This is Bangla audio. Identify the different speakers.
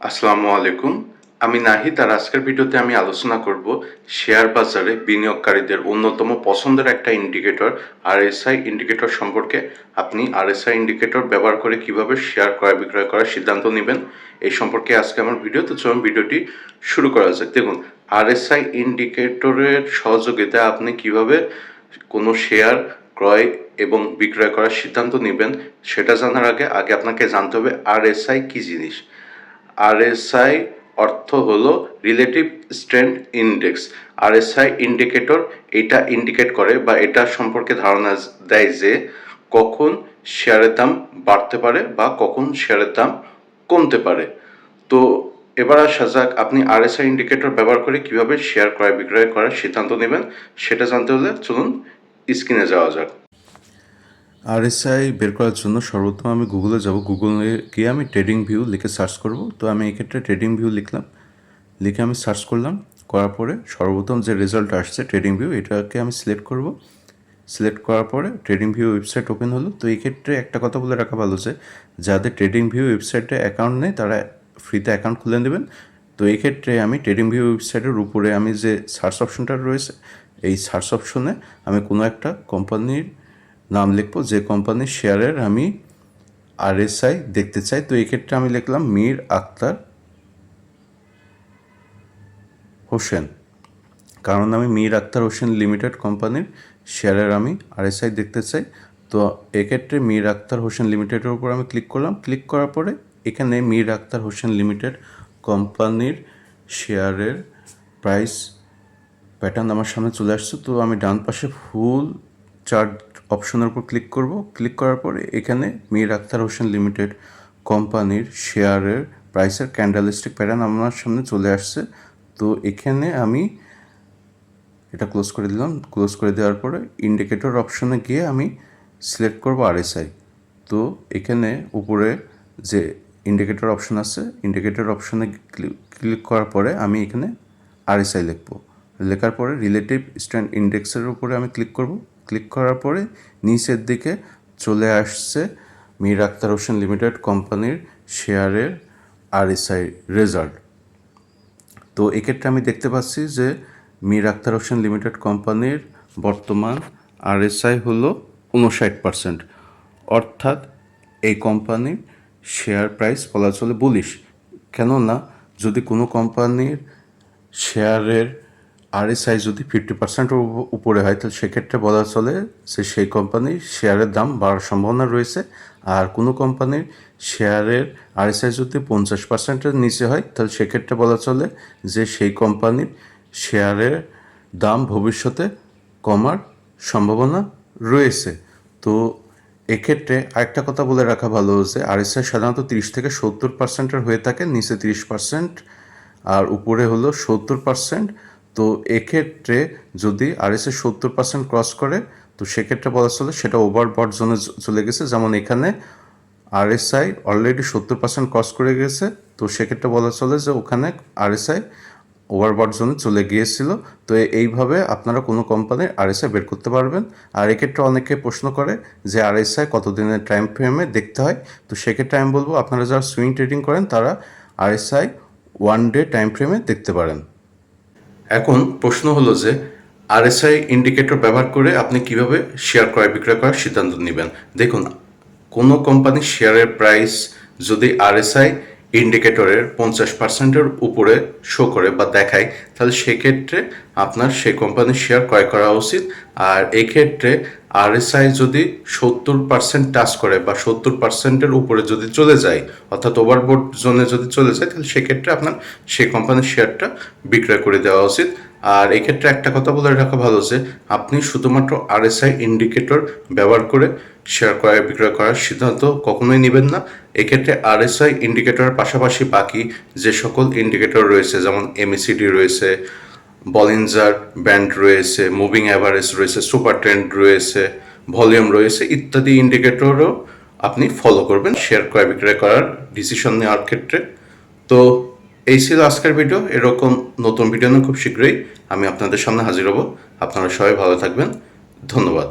Speaker 1: আসসালামু আলাইকুম। আমি নাহিদ আর আজকের ভিডিওতে আমি আলোচনা করব শেয়ার বাজারে বিনিয়োগকারীদের অন্যতম পছন্দের একটা ইন্ডিকেটর আরএসআই ইন্ডিকেটর সম্পর্কে। আপনি আরএসআই ইন্ডিকেটর ব্যবহার করে কীভাবে শেয়ার ক্রয় বিক্রয় করার সিদ্ধান্ত নেবেন, এই সম্পর্কে আজকে আমার ভিডিও। তো চলুন ভিডিওটি শুরু করা যাক। দেখুন আরএসআই ইন্ডিকেটরের সহযোগিতায় আপনি কীভাবে কোনো শেয়ার ক্রয় এবং বিক্রয় করার সিদ্ধান্ত নেবেন, সেটা জানার আগে আগে আপনাকে জানতে হবে আরএসআই কী জিনিস। আরএসআই অর্থ হলো relative strength index RSI indicator এটা ইন্ডিকেট করে বা এটা সম্পর্কে ধারণা দেয় যে কখন শেয়ারের দাম বাড়তে পারে বা কখন শেয়ারের দাম কমতে পারে। তো এবার আসা যাক আপনি আরএসআই ইন্ডিকেটর ব্যবহার করে কীভাবে শেয়ার ক্রয় বিক্রয় করার সিদ্ধান্ত নেবেন, সেটা জানতে হলে চলুন স্ক্রিনে যাওয়া যাক।
Speaker 2: আরএসআই বের করার জন্য সর্বপ্রথম আমি গুগলে যাব। গুগলে গিয়ে আমি ট্রেডিং ভিউ লিখে সার্চ করব। তো আমি এক্ষেত্রে ট্রেডিং ভিউ লিখলাম। লিখে আমি সার্চ করলাম। করার পরে সর্বপ্রথম যে রেজাল্ট আসছে ট্রেডিং ভিউ এটাকে আমি সিলেক্ট করব। সিলেক্ট করার পরে ট্রেডিং ভিউ ওয়েবসাইট ওপেন হলো। তো এই ক্ষেত্রে একটা কথা বলে রাখা ভালো যে, যাদের ট্রেডিং ভিউ ওয়েবসাইটে অ্যাকাউন্ট নেই, তারা ফ্রিতে অ্যাকাউন্ট খুলে নেবেন। তো এই ক্ষেত্রে আমি ট্রেডিং ভিউ ওয়েবসাইটের উপরে আমি যে সার্চ অপশনটা রয়েছে, এই সার্চ অপশনে আমি কোনো একটা কোম্পানির নাম লিখব, যে কোম্পানির শেয়ারের আমি আরএসআই দেখতে চাই। তো এই ক্ষেত্রে আমি লিখলাম, মীর আক্তার হোসেন। কারণ আমি মীর আক্তার হোসেন লিমিটেড কোম্পানির শেয়ারের আমি আরএসআই দেখতে চাই। তো এক্ষেত্রে মীর আক্তার হোসেন লিমিটেডের উপর আমি ক্লিক করলাম। ক্লিক করার পরে এখানে মীর আক্তার হোসেন লিমিটেড কোম্পানির শেয়ারের প্রাইস প্যাটার্ন আমার সামনে চলে আসছে। তো আমি ডান পাশে ফুল চার্ট অপশনের উপর ক্লিক করব। ক্লিক করার পরে এখানে মীর আক্তার হোসেন লিমিটেড কোম্পানির শেয়ারের প্রাইসের ক্যান্ডেলিস্টিক প্যাটার্ন আমার সামনে চলে আসছে। তো এখানে আমি এটা ক্লোজ করে দিলাম। ক্লোজ করে দেওয়ার পরে ইন্ডিকেটর অপশনে গিয়ে আমি সিলেক্ট করব আরএসআই তো এখানে উপরে যে ইন্ডিকেটর অপশন আছে ইন্ডিকেটর অপশনে ক্লিক করার পরে আমি এখানে আরএসআই লিখব। লেখার পরে রিলেটিভ স্ট্যান্ড ইন্ডেক্সের উপরে আমি ক্লিক করব। ক্লিক করার পরে নিচের দিকে চলে আসছে মীর আক্তার হোসেন লিমিটেড কোম্পানির শেয়ারের আরএসআই রেজাল্ট। তো এক্ষেত্রে আমি দেখতে পাচ্ছি যে মীর আক্তার হোসেন লিমিটেড কোম্পানির বর্তমান আরএসআই হলো উনষাট পার্সেন্ট। অর্থাৎ এই কোম্পানির শেয়ার প্রাইস বলা চলে বুলিশ। কেননা যদি কোনো কোম্পানির শেয়ারের আরএসআই যদি ফিফটি পার্সেন্টের উপরে হয় তাহলে সেক্ষেত্রে বলা চলে যে সেই কোম্পানির শেয়ারের দাম বাড়ার সম্ভাবনা রয়েছে। আর কোনো কোম্পানির শেয়ারের আরএসআই যদি পঞ্চাশ পার্সেন্টের নিচে হয় তাহলে সেক্ষেত্রে বলা চলে যে সেই কোম্পানির শেয়ারের দাম ভবিষ্যতে কমার সম্ভাবনা রয়েছে। তো এক্ষেত্রে আরেকটা কথা বলে রাখা ভালো যে আরএসআই সাধারণত তিরিশ থেকে সত্তর পার্সেন্টের হয়ে থাকে, নিচে তিরিশ পার্সেন্ট আর উপরে হলো সত্তর পার্সেন্ট তো এক্ষেত্রে যদি আরএসএ সত্তর পার্সেন্ট ক্রস করে, তো সেক্ষেত্রে বলা চলে সেটা ওভারবট জোনে চলে গেছে। যেমন এখানে আরএসআই অলরেডি সত্তর পার্সেন্ট ক্রস করে গেছে, তো সেক্ষেত্রে বলা চলে যে ওখানে আরএসআই ওভারবট জোনে চলে গিয়েছিল। তো এইভাবে আপনারা কোনো কোম্পানির আরএসআই বের করতে পারবেন। আর এক্ষেত্রে অনেকে প্রশ্ন করে যে আরএসআই কতদিনের টাইম ফ্রেমে দেখতে হয়? তো সেক্ষেত্রে আমি বলব, আপনারা যারা সুইং ট্রেডিং করেন, তারা আরএসআই ওয়ান ডে টাইম ফ্রেমে দেখতে পারেন।
Speaker 1: এখন প্রশ্ন হলো যে আরএসআই ইন্ডিকেটর ব্যবহার করে আপনি কীভাবে শেয়ার ক্রয় বিক্রয় করার সিদ্ধান্ত নেবেন? দেখুন, কোনো কোম্পানির শেয়ারের প্রাইস যদি আরএসআই ইন্ডিকেটরের পঞ্চাশ পার্সেন্টের উপরে শো করে বা দেখায়, তাহলে সেক্ষেত্রে আপনার সেই কোম্পানির শেয়ার ক্রয় করা উচিত। আর এক্ষেত্রে আরএসআই যদি সত্তর পার্সেন্ট টাচ করে বা সত্তর পার্সেন্টের উপরে যদি চলে যায়, অর্থাৎ ওভারবোর্ড জোনে যদি চলে যায়, তাহলে সেক্ষেত্রে আপনার সেই কোম্পানির শেয়ারটা বিক্রয় করে দেওয়া উচিত। আর এক্ষেত্রে একটা কথা বলে রাখা ভালো যে, আপনি শুধুমাত্র আরএসআই ইন্ডিকেটর ব্যবহার করে শেয়ার ক্রয় বিক্রয় করার সিদ্ধান্ত কখনোই নেবেন না। এক্ষেত্রে আরএসআই ইন্ডিকেটরের পাশাপাশি বাকি যে সকল ইন্ডিকেটর রয়েছে, যেমন এমএসিডি রয়েছে বলিনজার ব্যান্ড রয়েছে মুভিং অ্যাভারেজ রয়েছে সুপার ট্রেন্ড রয়েছে ভলিউম রয়েছে, ইত্যাদি ইন্ডিকেটরও আপনি ফলো করবেন শেয়ার ক্রয় বিক্রয় করার ডিসিশন নেওয়ার ক্ষেত্রে। তো এই ছিল আজকের ভিডিও এরকম নতুন ভিডিও নিয়ে খুব শীঘ্রই আমি আপনাদের সামনে হাজির হব। আপনারা সবাই ভালো থাকবেন। ধন্যবাদ।